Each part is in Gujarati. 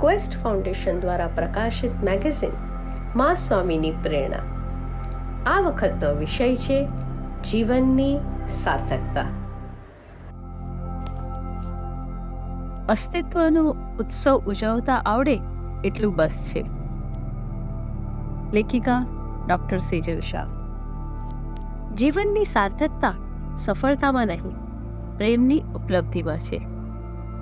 ક્વેસ્ટ ફાઉન્ડેશન દ્વારા પ્રકાશિત મેગેઝિન મા સ્વામીની પ્રેરણા. આ વખતનો વિષય છે જીવનની સાર્થકતા. અસ્તિત્વનો ઉત્સવ ઉજવતા આવડે એટલું બસ છે. લેખિકા ડોક્ટર સેજલ શાહ. જીવનની સાર્થકતા સફળતામાં નહીં, પ્રેમની ઉપલબ્ધિમાં છે.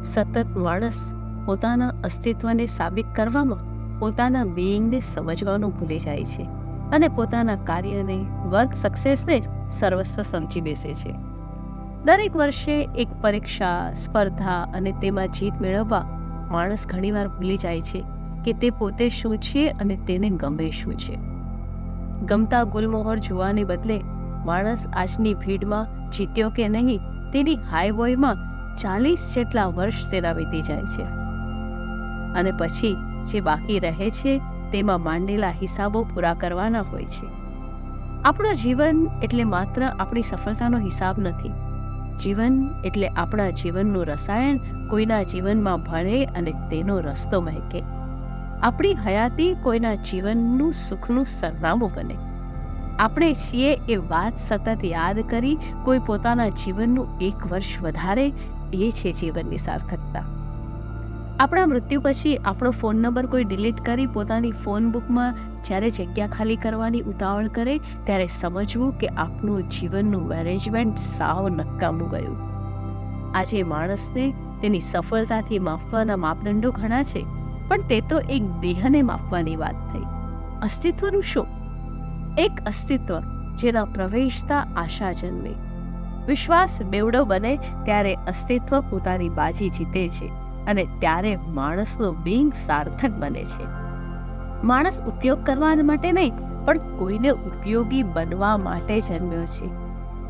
સતત માણસ પોતાના અસ્તિત્વને સાબિત કરવામાં પોતાના બિઈંગને સમજવાનું ભૂલી જાય છે અને પોતાના કાર્યને વર્ક સક્સેસને સર્વસ્વ સમજી બેસે છે. દરેક વર્ષે એક પરીક્ષા, સ્પર્ધા અને તેમાં જીત મેળવવા માણસ ઘણીવાર ભૂલી જાય છે કે તે પોતે શું છે અને તેને ગમે શું છે. ગમતા ગુલમોહર જોવાને બદલે માણસ આજની ભીડમાં જીત્યો કે નહીં તેની હાઈવોયમાં ચાલીસ જેટલા વર્ષ તેના વીતી જાય છે. અને પછી જે બાકી રહે છે તેમાં માંડેલા હિસાબો પૂરા કરવાના હોય છે. આપણું જીવન એટલે માત્ર આપણી સફળતાનો હિસાબ નથી. જીવન એટલે આપણા જીવનનું રસાયણ, કોઈના જીવનમાં ભળે અને તેનો રસ્તો મહેકે. આપણી હયાતી કોઈના જીવનનું સુખનું સરનામું બને. આપણે છીએ એ વાત સતત યાદ કરી કોઈ પોતાના જીવનનું એક વર્ષ વધારે, એ છે જીવનની સાર્થકતા. આપણા મૃત્યુ પછી આપણો ફોન નંબર કોઈ ડિલીટ કરી પોતાની ફોન બુકમાં જ્યારે જગ્યા ખાલી કરવાની ઉતાવળ કરે ત્યારે સમજવું કે આપણું જીવનનું મેનેજમેન્ટ સાવ નકામું ગયું. આજે માણસને તેની સફળતાથી માપવાના માપદંડો ઘણા છે, પણ તે તો એક દેહને માપવાની વાત થઈ. અસ્તિત્વનું શું? એક અસ્તિત્વ જેના પ્રવેશતા આશા જન્મે. વિશ્વાસ બેવડો બને ત્યારે અસ્તિત્વ પોતાની બાજી જીતે છે. અને ત્યારે માણસનું બિંગ સાર્થક બને છે. માણસ ઉપયોગ કરવા માટે નહીં, પણ કોઈને ઉપયોગી બનવા માટે જન્મ્યો છે.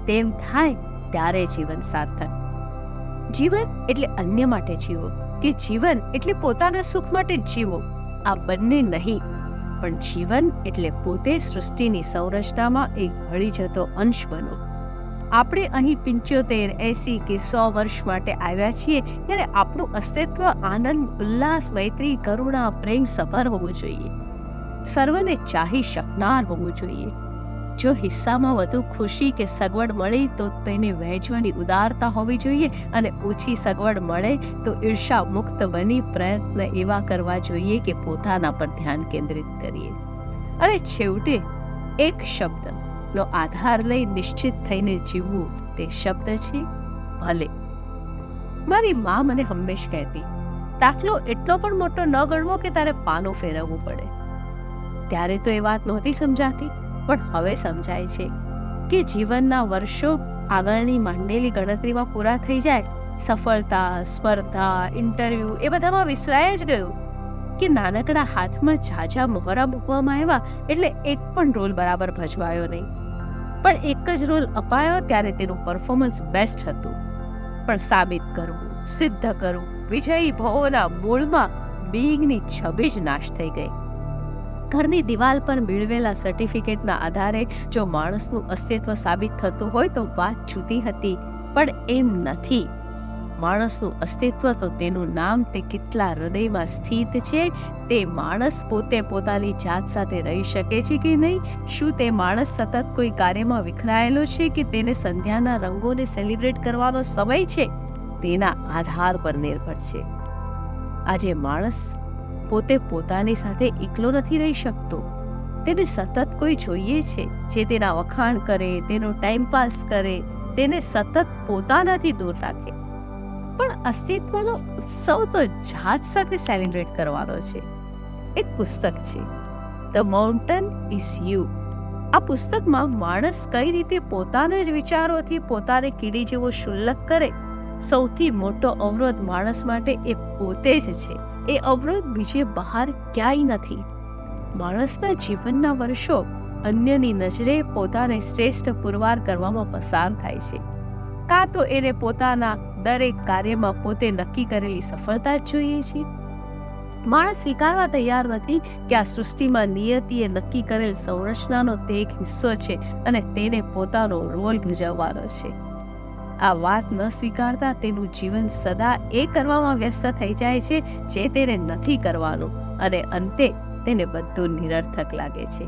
તેમ થાય ત્યારે જીવન સાર્થક. જીવન એટલે અન્ય માટે જીવો, કે જીવન એટલે પોતાના સુખ માટે જીવો. આ બંને નહીં, પણ જીવન એટલે પોતે સૃષ્ટિની સંરચનામાં એક ભળી જતો અંશ બનો. આપણે અહીં પંચોતેર એસી કે સો વર્ષ માટે આવ્યા છીએ ત્યારે આપણું અસ્તિત્વ, આનંદ, ઉલ્લાસ, મૈત્રી, કરુણા, પ્રેમ સભર હોવું જોઈએ. સર્વને ચાહી શકનાર હોવું જોઈએ. જો હિસ્સામાં વધુ ખુશી કે સગવડ મળે તો તેને વહેંચવાની ઉદારતા હોવી જોઈએ અને ઓછી સગવડ મળે તો ઈર્ષા મુક્ત બની પ્રયત્ન એવા કરવા જોઈએ કે પોતાના પર ધ્યાન કેન્દ્રિત કરીએ. અને છેવટે એક શબ્દ. નો આધાર લઈ નિશ્ચિત થઈને જીવવું તે શબ્દ છે, ભલે. મારી મા મને હંમેશ કહેતી, દાખલો એટલો પણ મોટો ન ગણવો કે તારે પાનો ફેરવવું પડે. ત્યારે તો એ વાત નહોતી સમજાતી, પણ હવે સમજાય છે કે જીવનના વર્ષો આગળની માંડેલી ગણતરીમાં પૂરા થઈ જાય, સફળતા, સ્પર્ધા, ઇન્ટરવ્યૂ એ બધામાં વિસરાય જ ગયું. કે નાનકડા હાથમાં ઝાઝા મોહરા મૂકવામાં આવ્યા એટલે એક પણ રોલ બરાબર ભજવાયો નહીં. પણ એક જ રોલ અપાયો ત્યારે તેનું પરફોર્મન્સ બેસ્ટ હતું. પણ સાબિત કરવું, સિદ્ધ કરવું, વિજયી ભવોના મૂળમાં બિંગની છબી જ નાશ થઈ ગઈ. ઘરની દિવાલ પર મેળવેલા સર્ટિફિકેટના આધારે જો માણસનું અસ્તિત્વ સાબિત થતું હોય તો વાત જુદી હતી, પણ એમ નથી. માણસનું અસ્તિત્વ તો તેનું નામ તે કેટલા હૃદયમાં સ્થિત છે, તે માણસ પોતે પોતાની જાત સાથે રહી શકે છે કે નહીં? શું તે માણસ સતત કોઈ કાર્યમાં વિખરાયેલો છે કે તેને સંધ્યાના રંગોને સેલિબ્રેટ કરવાનો સમય છે? તેના આધાર પર નિર્ભર છે. આજે માણસ પોતે પોતાની સાથે એકલો નથી રહી શકતો. તેને સતત કોઈ જોઈએ છે, જે તેના વખાણ કરે, તેનો ટાઈમ પાસ કરે, તેને સતત પોતાનાથી દૂર રાખે. પણ અસ્તિત્વનો ઉત્સવ તો જાત સાથે સેલિબ્રેટ કરવાનો છે. એક પુસ્તક છે. ધ માઉન્ટન ઇઝ યુ આ પુસ્તકમાં માણસ કઈ રીતે પોતાના જ વિચારોથી પોતાને કીડી જેવો શુલ્લક કરે, સૌથી મોટો અવરોધ માણસ માટે એ પોતે જ છે. એ અવરોધ બીજે બહાર ક્યાંય નથી. માણસના જીવનના વર્ષો અન્યની નજરે પોતાને શ્રેષ્ઠ પુરવાર કરવામાં પસાર થાય છે. કાં તો એને પોતાના દરેક કાર્યમાં પોતે નક્કી કરેલી સફળતા જ જોઈએ છે માણસ સ્વીકારવા તૈયાર નથી કે આ સૃષ્ટિમાં નિયતિએ નક્કી કરેલ સંરચનાનો તે એક હિસ્સો છે અને તેને પોતાનો રોલ ભજવવાનો છે. આ વાત ન સ્વીકારતા તેનું જીવન સદા એ કરવામાં વ્યસ્ત થઈ જાય છે જે તેને નથી કરવાનું અને અંતે તેને બધું નિરર્થક લાગે છે.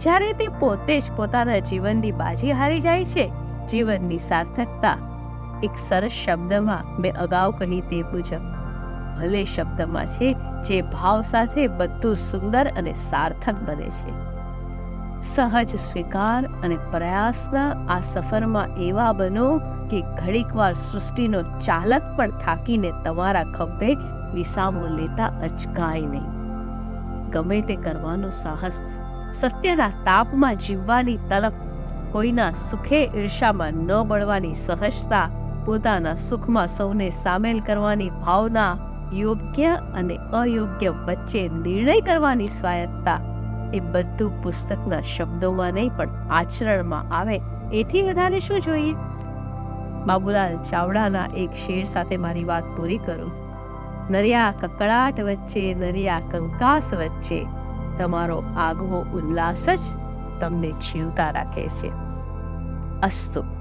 જ્યારે તે પોતે જ પોતાના જીવનની બાજી હારી જાય છે, જીવનની સાર્થકતા એક સરસ શબ્દમાં મેં અગાઉ કહી તે મુજબ. ભલે શબ્દમાં છે જે ભાવ સાથે બધું સુંદર અને સાર્થક બને છે. સહજ સ્વીકાર અને પ્રયાસના આ સફરમાં એવા બનો કે ઘડીકવાર સૃષ્ટિનો ચાલક પણ થાકીને તમારા ખભે વિસામો લેતા અચકાય નહીં. ગમે તે કરવાનો સાહસ, સત્યના તાપમાં જીવવાની તલપ કોઈના સુખે ઈર્ષામાં ન બળવાની સહજતા પોતાના સુખમાં સૌને સામેલ કરવાની ભાવના યોગ્ય અને અયોગ્ય વચ્ચે નિર્ણય કરવાની સ્વાયત્તા એ બધું પુસ્તકના શબ્દોમાં નહીં, પણ આચરણમાં આવે. એથી વધારે શું જોઈએ? બાબુલાલ ચાવડાના એક શેર સાથે મારી વાત પૂરી કરું. નરિયા કકળાટ વચ્ચે, નરિયા કંકાસ વચ્ચે તમારો આગવો ઉલ્લાસ જ તમને જીવતા રાખે છે. અસ્તુ.